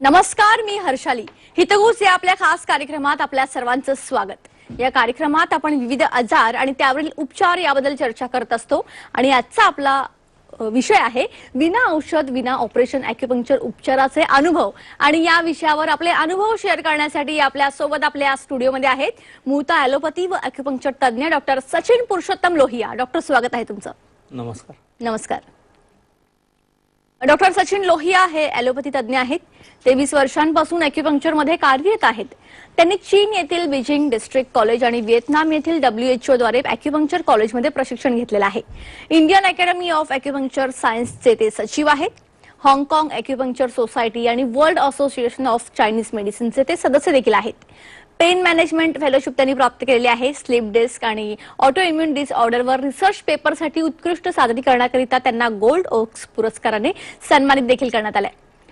नमस्कार मी हर्षाली. हितगुज या आपल्या खास कार्यक्रमात आपल्या सर्वांचं स्वागत. या कार्यक्रमात आपण विविध आजार आणि त्यावरील उपचार याबद्दल चर्चा करत असतो आणि आजचा आपला विषय आहे विना औषध विना ऑपरेशन अॅक्युपंक्चर उपचाराचे अनुभव. आणि या विषयावर आपले अनुभव शेअर करण्यासाठी आपल्यासोबत आपल्या स्टुडिओमध्ये आहेत मूळता ॲलोपॅथी व अॅक्युपंक्चर तज्ज्ञ डॉक्टर सचिन पुरुषोत्तम लोहिया. डॉक्टर स्वागत आहे तुमचं. नमस्कार. नमस्कार. डॉक्टर सचिन लोहिया हे ॲलोपॅथी तज्ज्ञ आहेत. तेवीस वर्षांपासून मध्ये कार्यरत आहेत. त्यांनी चीन येथील बीजिंग डिस्ट्रिक्ट कॉलेज आणि व्हिएतनाम येथील डब्ल्यूएचओ द्वारे अॅक्युपंक्चर कॉलेजमध्ये प्रशिक्षण घेतलेलं आहे. इंडियन अकॅडमी ऑफ अॅक्युपंक्चर सायन्सचे ते सचिव आहेत. हाँगकाँग अॅक्युपंक्चर सोसायटी आणि वर्ल्ड असोसिएशन ऑफ चायनीज मेडिसिनचे ते सदस्य देखील आहेत. पेन मॅनेजमेंट फेलोशिप त्यांनी प्राप्त केलेली आहे. स्लीप डिस्क आणि ऑटो इम्युन डिसऑर्डरवर रिसर्च पेपरसाठी उत्कृष्ट सादरीकरणाकरिता त्यांना गोल्ड ओक्स पुरस्काराने सन्मानित देखील करण्यात आलंय.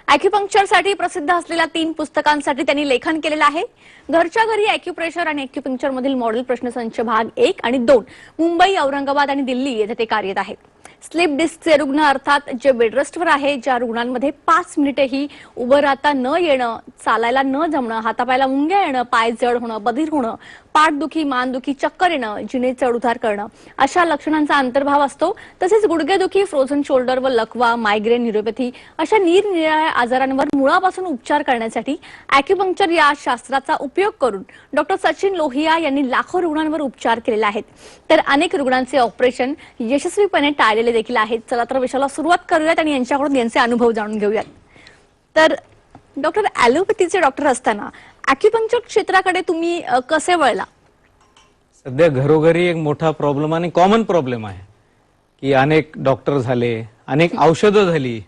अॅक्युपंक्चरसाठी प्रसिद्ध असलेल्या तीन पुस्तकांसाठी त्यांनी लेखन केलेलं आहे. घरच्या घरी अॅक्युप्रेशर आणि अॅक्युपंक्चर मधील मॉडेल प्रश्नसंच भाग एक आणि दोन मुंबई औरंगाबाद आणि दिल्ली येथे ते कार्यरत आहेत. स्लीप डिस्कचे रुग्ण अर्थात जे बेडरेस्टवर आहे ज्या रुग्णांमध्ये पाच मिनिटेही उभं राहता न येणं चालायला न जमणं हातापायला मुंग्या येणं पाय जड होणं बधीर होणं पाठदुखी मानदुखी चक्कर येणं जिने चढउतार करणं अशा लक्षणांचा अंतर्भाव असतो. तसेच गुडघेदुखी फ्रोझन शोल्डर व लकवा मायग्रेन न्युरोपॅथी अशा निरनिराळ्या आजारांवर मुळापासून उपचार करण्यासाठी अॅक्युपंक्चर या शास्त्राचा उपयोग करून डॉक्टर सचिन लोहिया यांनी लाखो रुग्णांवर उपचार केलेले आहेत. तर अनेक रुग्णांचे ऑपरेशन यशस्वीपणे टाळलेले देखील आहेत. चला तर विषयाला सुरुवात करूयात आणि यांच्याकडून यांचे अनुभव जाणून घेऊयात. तर डॉक्टर ॲलोपॅथीचे डॉक्टर असताना अॅक्युपंक्चर क्षेत्राकडे तुम्ही अ, कसे वळला? सध्या घरोघरी एक मोठा प्रॉब्लेम आणि कॉमन प्रॉब्लेम आहे. की अनेक डॉक्टर झाले अनेक औषधं झाली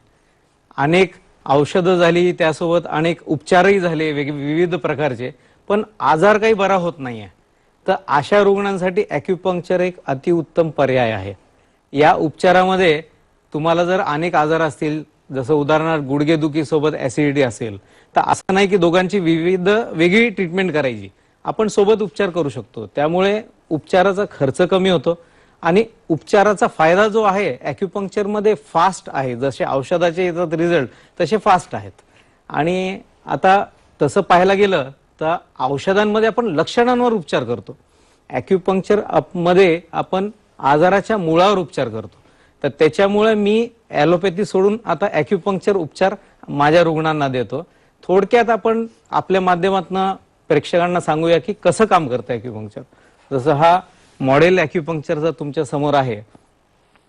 अनेक औषधं झाली त्यासोबत अनेक उपचारही झाले वेग विविध प्रकारचे पण आजार काही बरा होत नाही आहे तर अशा रुग्णांसाठी ॲक्युपंक्चर एक अतिउत्तम पर्याय आहे. या उपचारामध्ये तुम्हाला जर अनेक आजार असतील जसं उदाहरणार्थ गुडघेदुखी सोबत ऍसिडिटी असेल तर असं नाही की दोघांची विविध वेगळी ट्रीटमेंट करायची. आपण सोबत उपचार करू शकतो. त्यामुळे उपचाराचा खर्च कमी होतो आणि उपचाराचा फायदा जो आहे अॅक्युपंक्चरमध्ये फास्ट आहे. जसे औषधाचे येतात रिझल्ट तसे फास्ट आहेत. आणि आता तसं पाहायला गेलं तर औषधांमध्ये आपण लक्षणांवर उपचार करतो. ॲक्युपंक्चर अपमध्ये आपण आजाराच्या मुळावर उपचार करतो. तर त्याच्यामुळे मी ॲलोपॅथी सोडून आता अॅक्युपंक्चर उपचार माझ्या रुग्णांना देतो. थोडक्यात आपण आपल्या माध्यमातून प्रेक्षकांना सांगूया की कसं काम करतं अॅक्युपंक्चर जसं हा मॉडेल अॅक्युपंक्चरचा तुमच्यासमोर आहे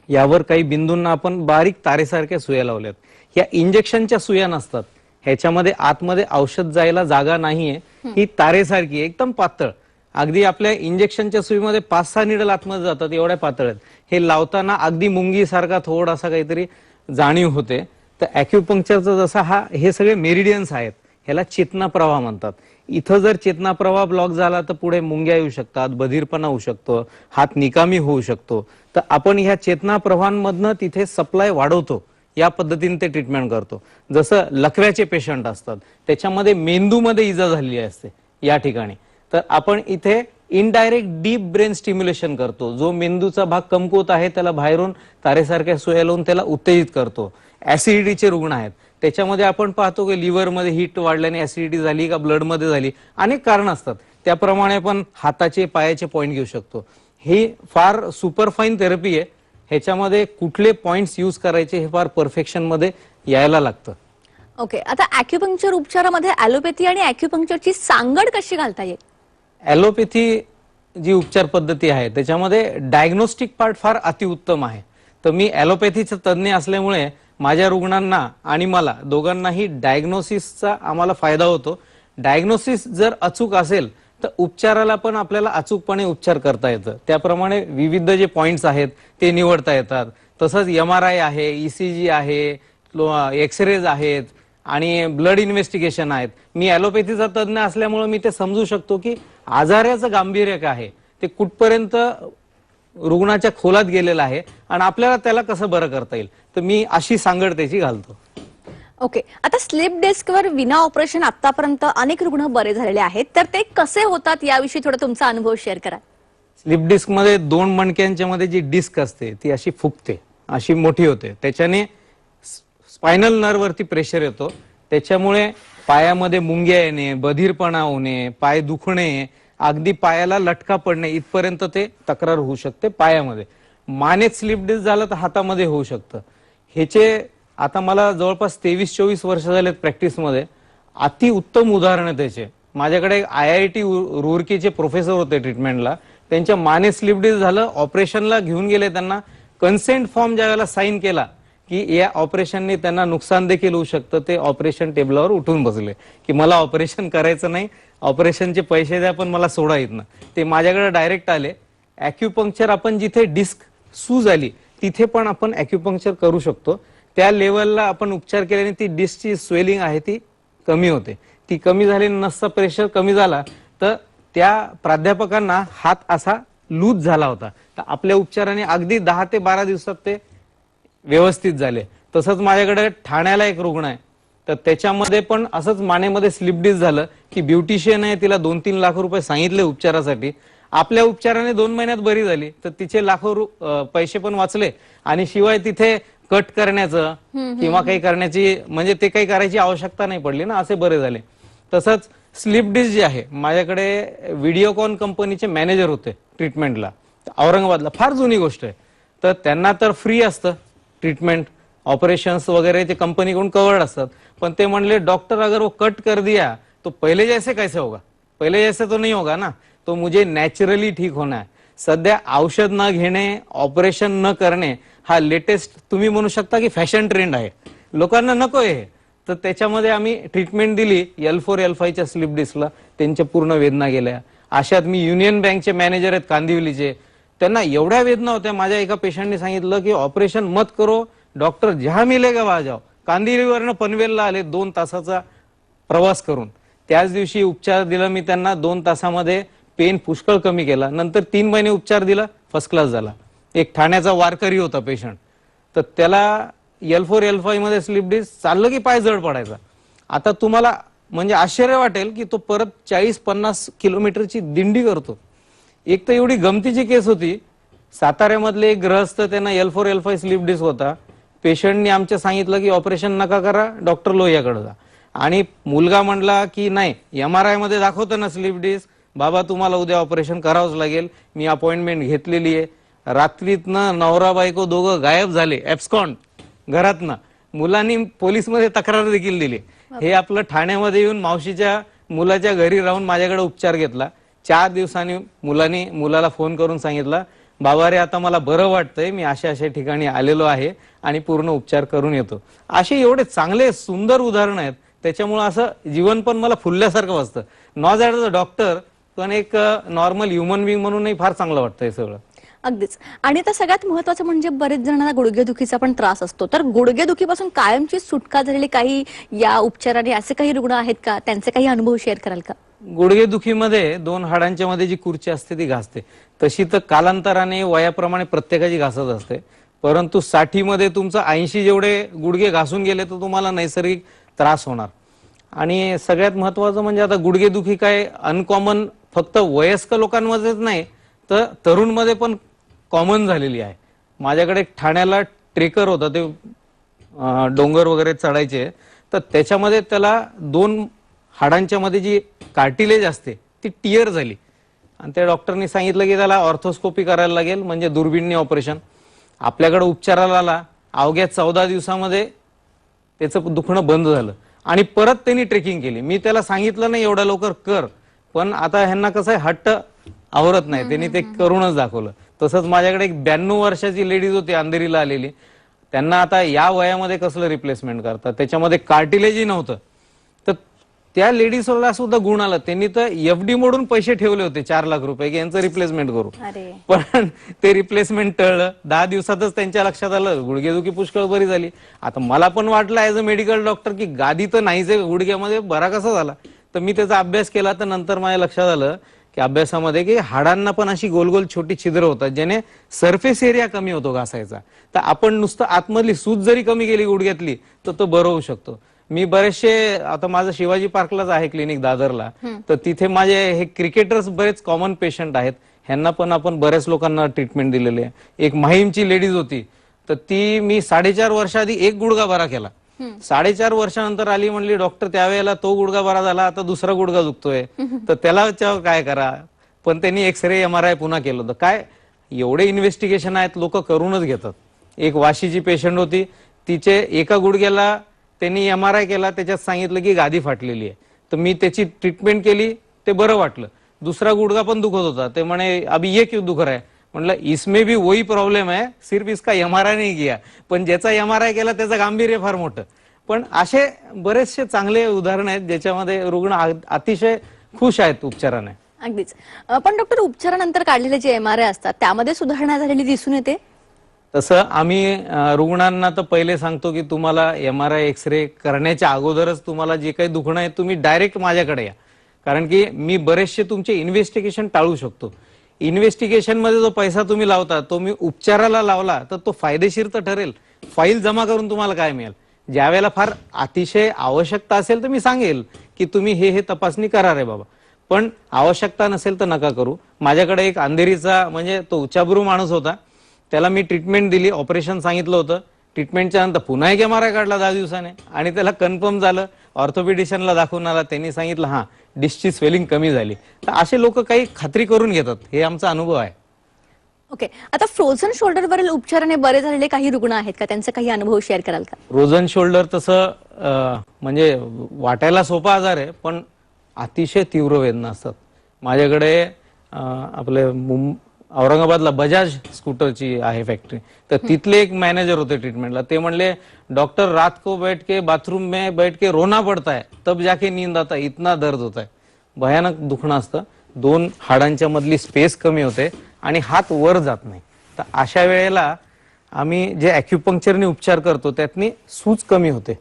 यावर काही बिंदूंना आपण बारीक तारेसारख्या सुया लावल्यात. या इंजेक्शनच्या सुया नसतात. ह्याच्यामध्ये आतमध्ये औषध जायला जागा नाहीये. ही तारेसारखी एकदम पातळ. अगदी आपल्या इंजेक्शनच्या सुईमध्ये पाच सहा निडल आतमध्ये जातात एवढ्या पातळ्यात हे लावताना अगदी मुंगीसारखा थोडासा काहीतरी जाणीव होते. तर अॅक्युपंक्चरचा जसा हा हे सगळे मेरिडियन्स आहेत. ह्याला चेतना प्रवाह म्हणतात. इथं जर चेतना प्रवाह ब्लॉक झाला तर पुढे मुंग्या येऊ शकतात बधीरपणा होऊ शकतो हात निकामी होऊ शकतो. तर आपण ह्या चेतना प्रवाहांमधनं तिथे सप्लाय वाढवतो. या पद्धतीने ते ट्रीटमेंट करतो. जसं लकव्याचे पेशंट असतात त्याच्यामध्ये मेंदूमध्ये इजा झालेली असते या ठिकाणी. तर आपण इथे इनडायरेक्ट डीप ब्रेन स्टिम्युलेशन करतो. जो मेंदूचा भाग कमकुवत आहे त्याला बाहेरून तारेसारख्या सोया लावून त्याला उत्तेजित करतो. ऍसिडिटीचे रुग्ण आहेत. त्याच्यामध्ये आपण पाहतो की लिव्हरमध्ये हिट वाढल्याने ऍसिडिटी झाली का ब्लडमध्ये झाली? अनेक कारण असतात. त्याप्रमाणे आपण हाताचे पायाचे पॉईंट घेऊ शकतो. ही फार सुपरफाईन थेरपी आहे. ह्याच्यामध्ये कुठले पॉइंट्स यूज करायचे हे फार परफेक्शनमध्ये यायला लागतं. ओके आता अॅक्युपंक्चर उपचारामध्ये ॲलोपॅथी आणि अॅक्युपंक्चरची सांगड कशी घालता येईल? ॲलोपॅथी जी उपचार पद्धती आहे त्याच्यामध्ये डायग्नोस्टिक पार्ट फार अतिउत्तम आहे. तर मी ॲलोपॅथीचं तज्ज्ञ असल्यामुळे माझ्या रुग्णांना आणि मला दोघांनाही डायग्नोसिसचा आम्हाला फायदा होतो. डायग्नोसिस जर अचूक असेल तर उपचाराला पण आपल्याला अचूकपणे उपचार करता येतं. त्याप्रमाणे विविध जे पॉईंट्स आहेत ते निवडता येतात. तसंच एम आर आय आहे ई सी जी आहे एक्सरेज आहेत आणि ब्लड इन्व्हेस्टिगेशन आहेत. मी ॲलोपॅथीचा तज्ज्ञ असल्यामुळे मी ते समजू शकतो की आजाराचं गांभीर्य काय आहे. ते कुठपर्यंत रुग्णाच्या खोलात गेलेलं आहे आणि आपल्याला त्याला कसं बरं करता येईल. तर मी अशी सांगड त्याची घालतो. ओके. आता स्लीप डेस्कवर विना ऑपरेशन आतापर्यंत अनेक रुग्ण बरे झालेले आहेत. तर ते कसे होतात याविषयी थोडा तुमचा अनुभव शेअर करा. स्लिप डिस्कमध्ये दोन मणक्यांच्या मध्ये जी डिस्क असते ती अशी फुगते अशी मोठी होते. त्याच्याने स्पायनल नर्ववरती प्रेशर येतो. त्याच्यामुळे पायामध्ये मुंग्या येणे बधीरपणा होणे पाय दुखणे अगदी पायाला लटका पडणे इथपर्यंत ते तक्रार होऊ शकते पायामध्ये. मानेत स्लिप डिस्क झालं तर हातामध्ये होऊ शकतं. ह्याचे आता मला जवळपास तेवीस चोवीस वर्ष झालेत प्रॅक्टिसमध्ये. अति उत्तम उदाहरण आहे त्याचे. माझ्याकडे आय आय टी रुरकीचे प्रोफेसर होते ट्रीटमेंटला. त्यांच्या माने स्लिप डिस्क झालं ऑपरेशनला घेऊन गेले त्यांना कन्सेंट फॉर्म ज्या वेळेला साईन केला की या ऑपरेशनने त्यांना नुकसान देखील होऊ शकतं. ते ऑपरेशन टेबलावर उठून बसले. की मला ऑपरेशन करायचं नाही. ऑपरेशनचे पैसे द्या पण मला सोडा येत ना ते माझ्याकडे डायरेक्ट आले. अॅक्युपंक्चर आपण जिथे डिस्क सूज आली तिथे पण आपण अॅक्युपंक्चर करू शकतो. त्या लेवलला आपण उपचार केल्याने ती डिस्कची स्वेलिंग आहे ती कमी होते. ती कमी झाली नसता प्रेशर कमी झाला तर त्या प्राध्यापकांना हात असा लूज झाला होता. तर आपल्या उपचाराने अगदी दहा ते बारा दिवसात ते व्यवस्थित झाले. तसंच माझ्याकडे ठाण्याला एक रुग्ण आहे. तर त्याच्यामध्ये पण असंच मानेमध्ये स्लिप डिस्क झालं की ब्युटिशियन आहे तिला दोन तीन लाख रुपये सांगितले उपचारासाठी. आपल्या उपचाराने दोन महिन्यात बरी झाली. तर तिचे लाखो पैसे पण वाचले. आणि शिवाय तिथे कट करण्याचं किंवा काही करण्याची म्हणजे ते काही करायची आवश्यकता नाही पडली ना असे बरे झाले. तसंच स्लिप डिस्क जे आहे माझ्याकडे व्हिडिओकॉन कंपनीचे मॅनेजर होते ट्रीटमेंटला. औरंगाबादला फार जुनी गोष्ट आहे. तर त्यांना तर फ्री असतं. ट्रीटमेंट ऑपरेशन्स वगैरे ते कंपनीकडून कवर्ड असतात. पण ते म्हणले डॉक्टर अगर वो कट कर दिया तो पहिले जैसे कैसे होगा? पहिले जैसे तो नहीं होगा ना? तो मुझे नॅचरली ठीक होना सध्या औषध न घेणे ऑपरेशन न करणे हा लेटेस्ट तुम्ही म्हणू शकता की फॅशन ट्रेंड आहे. लोकांना नको आहे हे. तर त्याच्यामध्ये आम्ही ट्रीटमेंट दिली एल फोर एल फायच्या स्लिप डिस्कला त्यांच्या पूर्ण वेदना गेल्या. अशात मी युनियन बँकचे मॅनेजर आहेत कांदिवलीचे. त्यांना एवढ्या वेदना होत्या माझ्या एका पेशंटने सांगितलं की ऑपरेशन मत करो डॉक्टर जहा मिलेगा वहा जाओ. कांदिवरनं पनवेलला आले दोन तासाचा प्रवास करून. त्याच दिवशी उपचार दिला मी त्यांना दोन तासामध्ये पेन पुष्कळ कमी केला. नंतर तीन महिने उपचार दिला फर्स्ट क्लास झाला. एक ठाण्याचा वारकरी होता पेशंट तर त्याला एल फोर एल फाईव्हमध्ये स्लिप डिस्क चाललं की पाय जड पडायचा. आता तुम्हाला म्हणजे आश्चर्य वाटेल की तो परत चाळीस पन्नास किलोमीटरची दिंडी करतो. एक तर एवढी गमतीची केस होती. साताऱ्यामधले एक ग्रहस्थ त्यांना L four L five slip disc होता. पेशंटने आमच्या सांगितलं की ऑपरेशन नका करा डॉक्टर लोहियाकडे जा. आणि मुलगा म्हणला की नाही एम आर आयमध्ये दाखवतं ना स्लिप डिस्क बाबा तुम्हाला उद्या ऑपरेशन करावंच लागेल. मी अपॉइंटमेंट घेतलेली आहे. रात्रीतनं नवरा बायको दोघं गायब झाले. ऍब्स्कॉन घरातनं. मुलांनी पोलीसमध्ये तक्रार देखील दिली. हे आपलं ठाण्यामध्ये येऊन मावशीच्या मुलाच्या घरी राहून माझ्याकडे उपचार घेतला. चार दिवसांनी मुलांनी मुलाला फोन करून सांगितलं बाबा रे आता मला बरं वाटतंय मी अशा अशा ठिकाणी आलेलो आहे आणि पूर्ण उपचार करून येतो. असे एवढे चांगले सुंदर उदाहरण आहेत. त्याच्यामुळे असं जीवन पण मला फुलल्यासारखं वाचतं. नॉज ॲज अ डॉक्टर पण एक नॉर्मल ह्युमन बिंग म्हणूनही फार चांगलं वाटतं हे सगळं. अगदीच. आणि आता सगळ्यात महत्वाचं म्हणजे बरेच जणांना गुडघेदुखीचा पण त्रास असतो. तर गुडघेदुखीपासून कायमची सुटका झालेली काही या उपचाराने असे काही रुग्ण आहेत का? त्यांचे काही अनुभव शेअर कराल का? गुडघेदुखीमध्ये दोन हाडांच्या मध्ये जी खुर्ची असते ती घासते. तशी तर कालांतराने वयाप्रमाणे प्रत्येकाची घासत असते. परंतु साठीमध्ये तुमचं ऐंशी जेवढे गुडघे घासून गेले तर तुम्हाला नैसर्गिक त्रास होणार. आणि सगळ्यात महत्वाचं म्हणजे आता गुडघेदुखी काय अनकॉमन फक्त वयस्क लोकांमध्येच नाही तर तरुणमध्ये पण कॉमन झालेली आहे. माझ्याकडे एक ठाण्याला ट्रेकर होता ते डोंगर वगैरे चढायचे तर त्याच्यामध्ये त्याला दोन हाडांच्या मध्ये जी कार्टिलेज असते ती टियर झाली. आणि त्या डॉक्टरनी सांगितलं की त्याला ऑर्थोस्कोपी करायला लागेल म्हणजे दुर्बिणनी ऑपरेशन. आपल्याकडे उपचाराला आला अवघ्या चौदा दिवसामध्ये त्याचं दुखणं बंद झालं. आणि परत त्यांनी ट्रेकिंग केली. मी त्याला सांगितलं नाही एवढ्या लवकर कर पण आता ह्यांना कसं आहे हट्ट आवरत नाही. त्यांनी ते करूनच दाखवलं. तसंच माझ्याकडे एक ब्याण्णव वर्षाची लेडीज होती अंधेरीला आलेली. त्यांना आता या वयामध्ये कसलं रिप्लेसमेंट करतात? त्याच्यामध्ये कार्टिलेजही नव्हतं. त्या लेडीजला सुद्धा गुण आला. त्यांनी तर एफ डी मोडून पैसे ठेवले होते चार लाख रुपये. की यांचं रिप्लेसमेंट करू. अरे. पण ते रिप्लेसमेंट टळलं. दहा दिवसातच त्यांच्या लक्षात आलं गुडघेदुखी पुष्कळ बरी झाली. आता मला पण वाटलं ऍज अ मेडिकल डॉक्टर की गादी तर नाहीच आहे गुडघ्यामध्ये बरा कसा झाला. तर मी त्याचा अभ्यास केला तर नंतर माझ्या लक्षात आलं की अभ्यासामध्ये की हाडांना पण अशी गोल गोल छोटी छिद्र होतात ज्याने सरफेस एरिया कमी होतो घासायचा. तर आपण नुसतं आतमधली सूज जरी कमी केली गुडघ्यातली तर तो बरं होऊ शकतो. मी बरेचसे आता माझं शिवाजी पार्कलाच आहे क्लिनिक दादरला. तर तिथे माझे हे क्रिकेटर्स बरेच कॉमन पेशंट आहेत. ह्यांना पण आपण बऱ्याच लोकांना ट्रीटमेंट दिलेली आहे. एक माहीमची लेडीज होती. तर ती मी साडेचार वर्षाआधी एक गुडघा बरा केला साडेचार वर्षानंतर आली म्हणली डॉक्टर त्यावेळेला तो गुडगा बरा झाला आता दुसरा गुडगा दुखतोय. तर त्याला काय करा? पण त्यांनी एक्सरे एम आर आय पुन्हा केलं. होतं काय? एवढे इन्व्हेस्टिगेशन आहेत लोक करूनच घेतात. एक वाशीची पेशंट होती. तिचे एका गुडघ्याला त्यांनी एम आर आय केला त्याच्यात सांगितलं की गादी फाटलेली आहे. तर मी त्याची ट्रीटमेंट केली ते बरं वाटलं. दुसरा गुडघा पण दुखत होता. ते म्हणे अभी ये क्यों दुख रहा है? म्हणलं इसमें भी वही प्रॉब्लेम आहे सिर्फ इसका एम आर आय नाही किया. पण ज्याचा एम आर आय केला त्याचं गांभीर्य फार मोठं. पण असे बरेचसे चांगले उदाहरण आहेत ज्याच्यामध्ये रुग्ण अतिशय खुश आहेत उपचाराने. अगदीच. पण डॉक्टर उपचारानंतर काढलेले जे एम आर आय असतात त्यामध्ये सुधारणा झालेली दिसून येते? तसं आम्ही रुग्णांना तर पहिले सांगतो की तुम्हाला एम आर आय एक्सरे करण्याच्या अगोदरच तुम्हाला जे काही दुखणं आहे तुम्ही डायरेक्ट माझ्याकडे या. कारण की मी बरेचसे तुमचे इन्व्हेस्टिगेशन टाळू शकतो. इन्व्हेस्टिगेशनमध्ये जो पैसा तुम्ही लावता तो मी उपचाराला लावला तर तो फायदेशीर तर ठरेल. फाईल जमा करून तुम्हाला काय मिळेल? ज्यावेळेला फार अतिशय आवश्यकता असेल तर मी सांगेल की तुम्ही हे हे तपासणी करा रे बाबा. पण आवश्यकता नसेल तर नका करू. माझ्याकडे एक अंधेरीचा म्हणजे तो उच्चाभ्रू माणूस होता. त्याला मी ट्रीटमेंट दिली ऑपरेशन सांगितलं होतं. ट्रीटमेंटच्या नंतर पुन्हा एक एम आर आय काढला दहा दिवसाने. आणि त्याला कन्फर्म झालं. ऑर्थोपेडिशियनला दाखवून आला. त्यांनी सांगितलं हा डिशची स्वेलिंग कमी झाली. तर असे लोक काही खात्री करून घेतात. हे आमचा अनुभव आहे. ओके आता फ्रोझन शोल्डरवरील उपचाराने बरे झालेले काही रुग्ण आहेत का? त्यांचे काही अनुभव शेअर कराल का? रोजन शोल्डर तसं अं, म्हणजे वाटायला सोपा आजार आहे पण अतिशय तीव्र वेदना असतात. माझ्याकडे अं, आपले मुं- औरंगाबादला बजाज स्कूटरची आहे फॅक्टरी तर तिथले एक मॅनेजर होते ट्रीटमेंटला ते म्हणले डॉक्टर रात को बैठ के बाथरूम में बैठ के रोना पड़ता है तब जाके नींद आता है, इतना दर्द होता है भयानक दुखणं असतं. दोन हाडांच्या मधली स्पेस कमी होते आणि हात वर जात नाही. तर अशा वेळेला आम्ही जे अॅक्युपंक्चरने उपचार करतो त्यातनी सूज कमी होते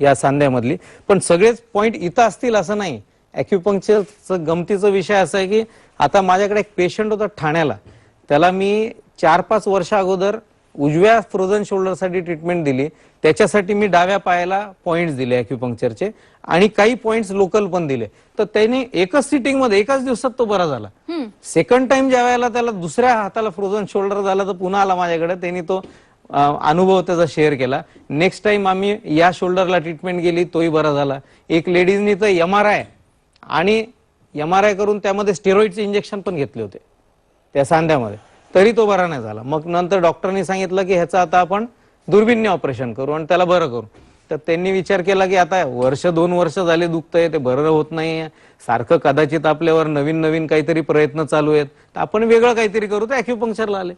या सांध्यामधली. पण सगळेच पॉइंट इथं असतील असं नाही. अॅक्युपंक्चरचं गमतीचा विषय असा आहे की आता माझ्याकडे एक पेशंट होता ठाण्याला. त्याला मी चार पाच वर्ष अगोदर उजव्या फ्रोझन शोल्डरसाठी ट्रीटमेंट दिली. त्याच्यासाठी मी डाव्या पायाला पॉइंट्स दिले अॅक्युपंक्चरचे आणि काही पॉइंट्स लोकल पण दिले. तर त्याने एकच सिटिंगमध्ये एकाच दिवसात तो बरा झाला. सेकंड टाइम ज्या वेळेला त्याला दुसऱ्या हाताला फ्रोझन शोल्डर झाला तर पुन्हा आला माझ्याकडे. त्यांनी तो अनुभव त्याचा शेअर केला. नेक्स्ट टाइम आम्ही या शोल्डरला ट्रीटमेंट केली तोही बरा झाला. एक लेडीजनी तर एम आर आय आणि एम आर आय करून त्यामध्ये स्टेरॉइडचे इंजेक्शन पण घेतले होते. त्या सांध्यामध्ये. तरी तो बरा नाही झाला. मग नंतर डॉक्टरनी सांगितलं की ह्याचं आता आपण दुर्बीनने ऑपरेशन करू आणि त्याला बरं करू. तर त्यांनी विचार केला की आता वर्ष दोन वर्ष झाले दुखतंय ते बरं होत नाही सारखं कदाचित आपल्यावर नवीन नवीन काहीतरी प्रयत्न चालू आहेत. तर आपण वेगळं काहीतरी करू तर अॅक्युपंक्चरला आले.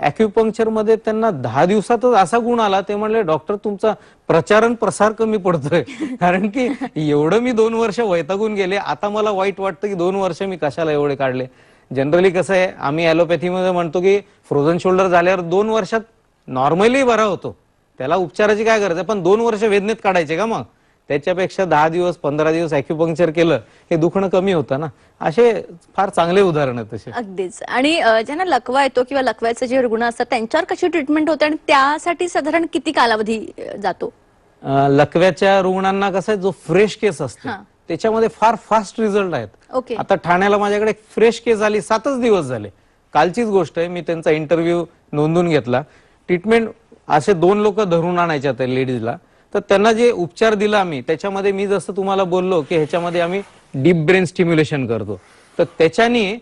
मध्ये त्यांना दहा दिवसातच असा गुण आला ते म्हणले डॉक्टर तुमचा प्रचारण प्रसार कमी पडतोय. कारण की एवढं मी दोन वर्ष वैतागून गेले आता मला वाईट वाटतं की दोन वर्ष मी कशाला एवढे काढले. जनरली कसं आहे आम्ही ॲलोपॅथीमध्ये म्हणतो की फ्रोझन शोल्डर झाल्यावर दोन वर्षात नॉर्मली बरा होतो. त्याला उपचाराची काय गरज आहे? पण दोन वर्ष वेदनेत काढायचे का मग? त्याच्यापेक्षा दहा दिवस पंधरा दिवस अॅक्युपंक्चर केलं हे दुखणं कमी होतं ना. असे फार चांगले उदाहरण आहेत तसे. अगदीच. आणि ज्यांना लकवा येतो किंवा लकव्याचे जे रुग्ण असतात त्यांच्यावर कशी ट्रीटमेंट होते आणि त्यासाठी साधारण किती कालावधी जातो? लकव्याच्या रुग्णांना कसं आहे जो फ्रेश केस असतो. त्याच्यामध्ये फार फास्ट रिझल्ट आहेत. ओके. आता ठाण्याला माझ्याकडे फ्रेश केस आली सातच दिवस झाले. कालचीच गोष्ट आहे मी त्यांचा इंटरव्ह्यू नोंदून घेतला. ट्रीटमेंट असे दोन लोक धरून आणायचे लेडीजला तर त्यांना जे उपचार दिला आम्ही त्याच्यामध्ये मी जसं तुम्हाला बोललो की ह्याच्यामध्ये आम्ही डीप ब्रेन स्टिम्युलेशन करतो. तर त्याच्याने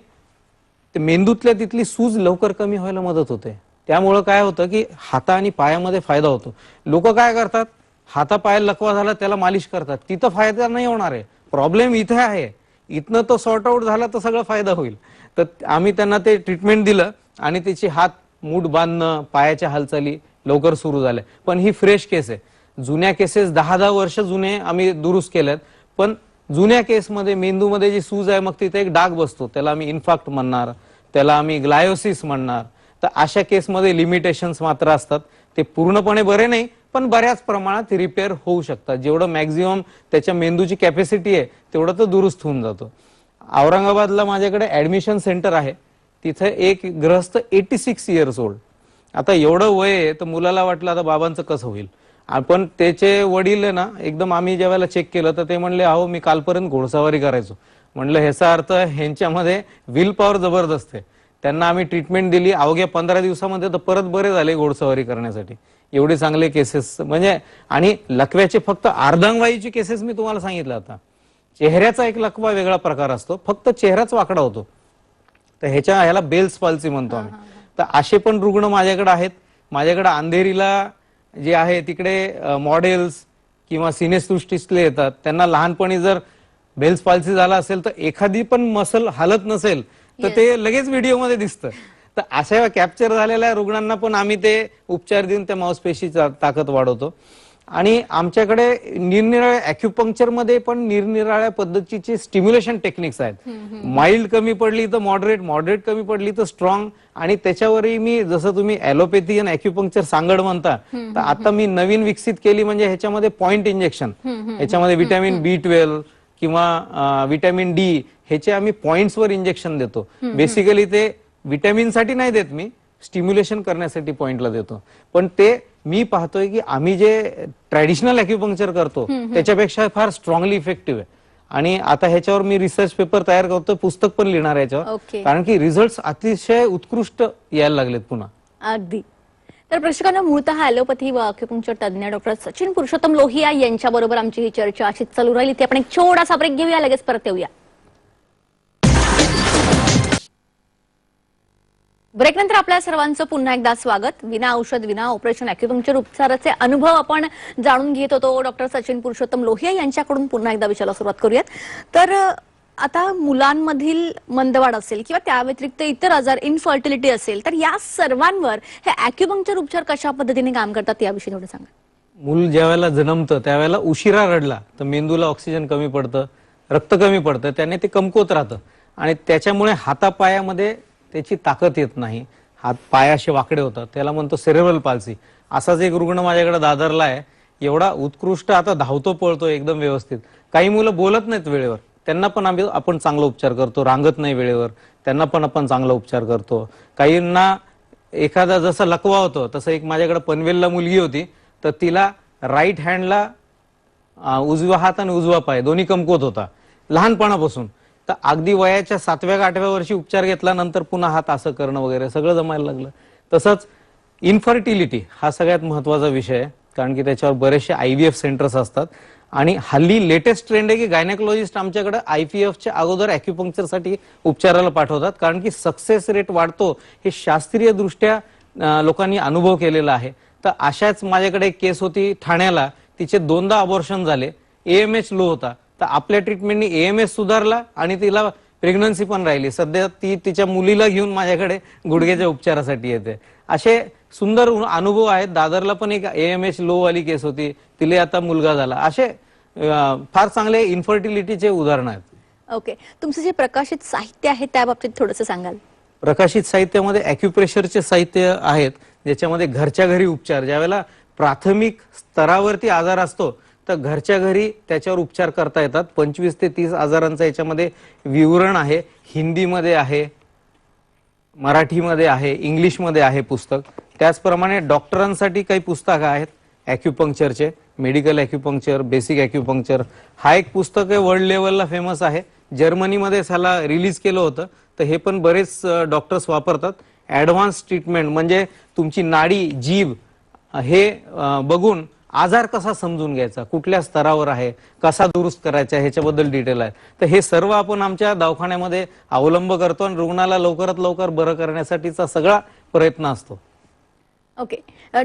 ते मेंदूतल्या तिथली सूज लवकर कमी व्हायला मदत होते. त्यामुळं काय होतं की हाता आणि पायामध्ये फायदा होतो. लोक काय करतात? हाता लकवा झाला त्याला मालिश करतात. तिथं फायदा नाही होणार आहे. प्रॉब्लेम इथे आहे. इथनं तो सॉर्ट आउट झाला तर सगळा फायदा होईल. तर आम्ही त्यांना ते ट्रीटमेंट दिलं आणि त्याची हात मूठ बांधणं पायाच्या हालचाली लवकर सुरू झाल्या. पण ही फ्रेश केस आहे. जुन्या केसेस दहा दहा वर्ष जुने आम्ही दुरुस्त केल्यात पण जुन्या केसमध्ये मेंदूमध्ये जी सूज आहे मग तिथे एक डाग बसतो. त्याला आम्ही इन्फाक्ट म्हणणार त्याला आम्ही ग्लायोसिस म्हणणार. तर अशा केसमध्ये लिमिटेशन्स मात्र असतात. ते पूर्णपणे बरे नाही पण बऱ्याच प्रमाणात रिपेअर होऊ शकतात. जेवढं मॅक्झिमम त्याच्या मेंदूची कॅपॅसिटी आहे तेवढं तो दुरुस्त होऊन जातो. औरंगाबादला माझ्याकडे ऍडमिशन सेंटर आहे. तिथे एक ग्रहस्थ एटी सिक्स इयर्स ओल्ड आता एवढं वय आहे तर मुलाला वाटलं आता बाबांचं कसं होईल? आपण त्याचे वडील ना एकदम आम्ही ज्या वेळेला चेक केलं तर ते म्हणले अहो मी कालपर्यंत घोडसवारी करायचो. म्हणलं ह्याचा अर्थ ह्यांच्यामध्ये विल पॉवर जबरदस्त आहे. त्यांना आम्ही ट्रीटमेंट दिली अवघ्या पंधरा दिवसामध्ये तर परत बरे झाले घोडसवारी करण्यासाठी. एवढे चांगले केसेस म्हणजे आणि लकव्याचे फक्त अर्धांगवायूची केसेस मी तुम्हाला सांगितलं आता. चेहऱ्याचा एक लकवा वेगळा प्रकार असतो. फक्त चेहराच वाकडा होतो. तर ह्याच्या ह्याला बेल्स पाल्सी म्हणतो आम्ही. तर असे पण रुग्ण माझ्याकडे आहेत. माझ्याकडे अंधेरीला जे आहे तिकडे मॉडेल्स किंवा सिनेसृष्टीतले येतात. त्यांना लहानपणी जर बेल्स पाल्सी झाला असेल तर एखादी पण मसल हालत नसेल तर ते लगेच व्हिडिओमध्ये दिसतं. तर अशा कॅप्चर झालेल्या रुग्णांना पण आम्ही ते उपचार देऊन त्या मांसपेशीची ताकद वाढवतो. आणि आमच्याकडे निरनिराळ्या अॅक्युपंक्चरमध्ये पण निरनिराळ्या पद्धतीचे स्टिम्युलेशन टेक्निक्स आहेत. माइल्ड कमी पडली तर मॉडरेट मॉडरेट कमी पडली तर स्ट्रॉंग आणि त्याच्यावरही मी जसं तुम्ही ॲलोपॅथी आणि अॅक्युपंक्चर सांगड म्हणता तर आता मी नवीन विकसित केली म्हणजे ह्याच्यामध्ये पॉइंट इंजेक्शन ह्याच्यामध्ये व्हिटॅमिन बी ट्वेल्व किंवा व्हिटॅमिन डी ह्याचे आम्ही पॉइंट्सवर इंजेक्शन देतो. बेसिकली ते व्हिटॅमिनसाठी नाही देत मी स्टिम्युलेशन करण्यासाठी पॉइंटला देतो. पण ते मी पाहतोय की आम्ही जे ट्रॅडिशनल अॅक्युपंक्चर करतो त्याच्यापेक्षा फार स्ट्रॉंगली इफेक्टिव्ह आहे. आणि आता ह्याच्यावर मी रिसर्च पेपर तयार करतो पुस्तक पण लिहिणार याच्यावर. कारण की रिझल्ट अतिशय उत्कृष्ट यायला लागलेत पुन्हा. अगदी. तर प्रेक्षकांना मूळतः ॲलोपॅथी व अक्युपंक्चर तज्ज्ञ डॉक्टर सचिन पुरुषोत्तम लोहिया यांच्या बरोबर आमची ही चर्चा अशीच चालू राहील. इथे आपण एक छोटासा ब्रेक घेऊया लगेच परत येऊया. ब्रेकनंतर आपल्या सर्वांचं पुन्हा एकदा स्वागत. विना औषध विना ऑपरेशन अॅक्युपंक्चर उपचाराचे अनुभव आपण जाणून घेत होतो. डॉक्टर सचिन पुरुषोत्तम लोहिया यांच्याकडून पुन्हा एकदा विषयाला सुरुवात करूयात. तर आता मुलांमधील मंदवाड असेल किंवा त्या व्यतिरिक्त इतर आजार इनफर्टिलिटी असेल तर या सर्वांवर हे अॅक्युपंक्चर उपचार कशा पद्धतीने काम करतात याविषयी थोडं सांगा. मूल ज्या वेळेला जन्मतं त्यावेळेला उशिरा रडला तर मेंदूला ऑक्सिजन कमी पडतं रक्त कमी पडतं त्याने ते कमकुवत राहतं. आणि त्याच्यामुळे हातापायामध्ये त्याची ताकद येत नाही. हात पायाशी वाकडे होतात. त्याला म्हणतो सेरेब्रल पाल्सी असाच एक रुग्ण माझ्याकडे दादरला आहे एवढा उत्कृष्ट आता धावतो पळतो एकदम व्यवस्थित. काही मुलं बोलत नाहीत वेळेवर. त्यांना पण आम्ही आपण चांगला उपचार करतो. रांगत नाही वेळेवर. त्यांना पण आपण चांगला उपचार करतो. काहींना एखादा जसा लकवा होतो तसं एक माझ्याकडे पनवेलला मुलगी होती. तर तिला राईट हँडला उजवा हात आणि उजवा पाय दोन्ही कमकुवत होता. लहानपणापासून. तर अगदी वयाच्या सातव्या आठव्या वर्षी उपचार घेतल्यानंतर पुन्हा हात असं करणं वगैरे सगळं जमायला लागलं. तसंच इन्फर्टिलिटी हा सगळ्यात महत्त्वाचा विषय आहे कारण की त्याच्यावर बरेचसे आय व्ही एफ सेंटर्स असतात. आणि हल्ली लेटेस्ट ट्रेंड आहे की गायनेकोलॉजिस्ट आमच्याकडे आय पी एफच्या अगोदर अॅक्युपंक्चरसाठी उपचाराला पाठवतात कारण की सक्सेस रेट वाढतो हे शास्त्रीय दृष्ट्या लोकांनी अनुभव केलेला आहे. तर अशाच माझ्याकडे एक केस होती ठाण्याला तिचे दोनदा अबॉर्शन झाले. एएमएच लो होता. तर आपल्या ट्रीटमेंटनी एएमएस सुधारला आणि तिला प्रेग्नन्सी पण राहिली. सध्या ती तिच्या मुलीला घेऊन माझ्याकडे गुडघ्याच्या उपचारासाठी येते. असे सुंदर अनुभव आहेत. दादरला पण एक एएमएच लो वाली केस होती. तिला आता मुलगा झाला. असे फार चांगले इन्फर्टिलिटीचे उदाहरण आहेत. ओके तुमचं जे प्रकाशित साहित्य आहे त्या बाबतीत थोडंसं सांगाल. प्रकाशित साहित्यामध्ये अॅक्युप्रेशरचे साहित्य आहेत ज्याच्यामध्ये घरच्या घरी उपचार. ज्यावेळेला प्राथमिक स्तरावरती आजार असतो तर घरच्या घरी त्याच्यावर उपचार करता येतात. पंचवीस ते तीस हजारांचं याच्यामध्ये विवरण आहे. हिंदीमध्ये आहे मराठीमध्ये आहे इंग्लिशमध्ये आहे पुस्तक. त्याचप्रमाणे डॉक्टरांसाठी काही पुस्तकं आहेत ॲक्युपंक्चरचे मेडिकल ॲक्युपंक्चर बेसिक ॲक्युपंक्चर हा एक पुस्तक आहे वर्ल्ड लेवलला फेमस आहे. जर्मनीमध्ये ह्याला रिलीज केलं होतं. तर हे पण बरेच डॉक्टर्स वापरतात. ॲडव्हान्स ट्रीटमेंट म्हणजे तुमची नाडी जीभ हे बघून आजार कसा समजून घ्यायचा? कुठल्या स्तरावर आहे? कसा दुरुस्त करायचा? ह्याच्याबद्दल डिटेल आहे. तर हे सर्व आपण आमच्या दवाखान्यामध्ये अवलंब करतो आणि रुग्णाला लवकरात लवकर बरं करण्यासाठीचा सगळा प्रयत्न असतो. ओके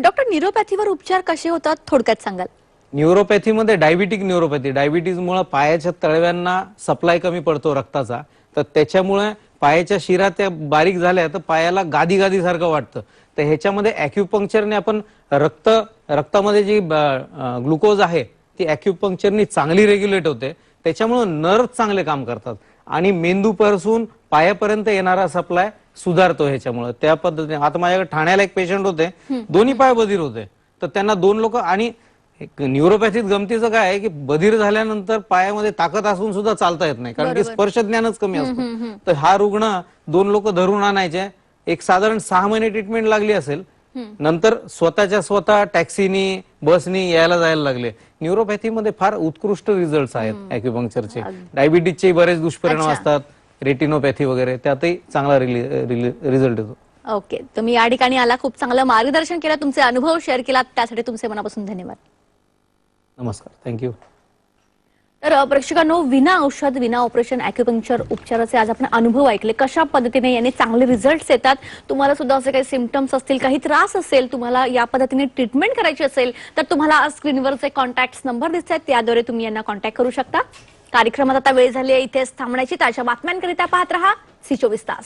डॉक्टर निरोपॅथीवर उपचार कसे होतात? थोडक्यात सांगाल. न्यूरोपॅथीमध्ये डायबिटिक न्यूरोपॅथी डायबिटीजमुळे पायाच्या तळव्यांना सप्लाय कमी पडतो रक्ताचा. तर त्याच्यामुळे पायाच्या शिरा त्या बारीक झाल्या तर पायाला गादी गादी सारखं वाटतं. तर ह्याच्यामध्ये अॅक्युपंक्चरने आपण रक्त रक्तामध्ये जी ग्लुकोज आहे ती अॅक्युपंक्चरनी चांगली रेग्युलेट होते. त्याच्यामुळे नर्व चांगले काम करतात. आणि मेंदूपासून पायापर्यंत येणारा सप्लाय सुधारतो ह्याच्यामुळे. त्या पद्धतीने आता माझ्याकडे ठाण्याला एक पेशंट होते. दोन्ही पाय बधीर होते. तर त्यांना दोन लोक आणि न्यूरोपॅथीत गमतीचं काय आहे की बधीर झाल्यानंतर पायामध्ये ताकद असून सुद्धा चालता येत नाही. कारण की स्पर्श ज्ञानच कमी असतं. तर हा रुग्ण दोन लोक धरून आणायचे. एक साधारण सहा महिने ट्रीटमेंट लागली असेल. नंतर स्वतःच्या स्वतः टॅक्सीनी बसनी यायला जायला लागले. न्यूरोपॅथीमध्ये फार उत्कृष्ट रिझल्ट आहेत अॅक्युपंक्चरचे डायबिटीजचे बरेच दुष्परिणाम असतात. रेटिनोपॅथी वगैरे त्यातही चांगला रिझल्ट येतो. ओके तुम्ही या ठिकाणी आला खूप चांगलं मार्गदर्शन केलं तुमचे अनुभव शेअर केलात त्यासाठी तुमचे मनापासून धन्यवाद. नमस्कार. थँक्यू तर प्रेक्षकांनो विना औषध विना ऑपरेशन अॅक्युपंक्चर उपचाराचे आज आपण अनुभव ऐकले. कशा पद्धतीने याने चांगले रिझल्ट येतात? तुम्हाला सुद्धा असे काही सिमटम्स असतील काही त्रास असेल तुम्हाला या पद्धतीने ट्रीटमेंट करायची असेल तर तुम्हाला आज स्क्रीनवरचे कॉन्टॅक्ट नंबर दिसत आहेत त्याद्वारे तुम्ही यांना कॉन्टॅक्ट करू शकता. कार्यक्रमात आता वेळ झाली आहे इथेच थांबण्याची ताज्या बातम्यांकरिता पाहत रहा. सी चोवीस तास.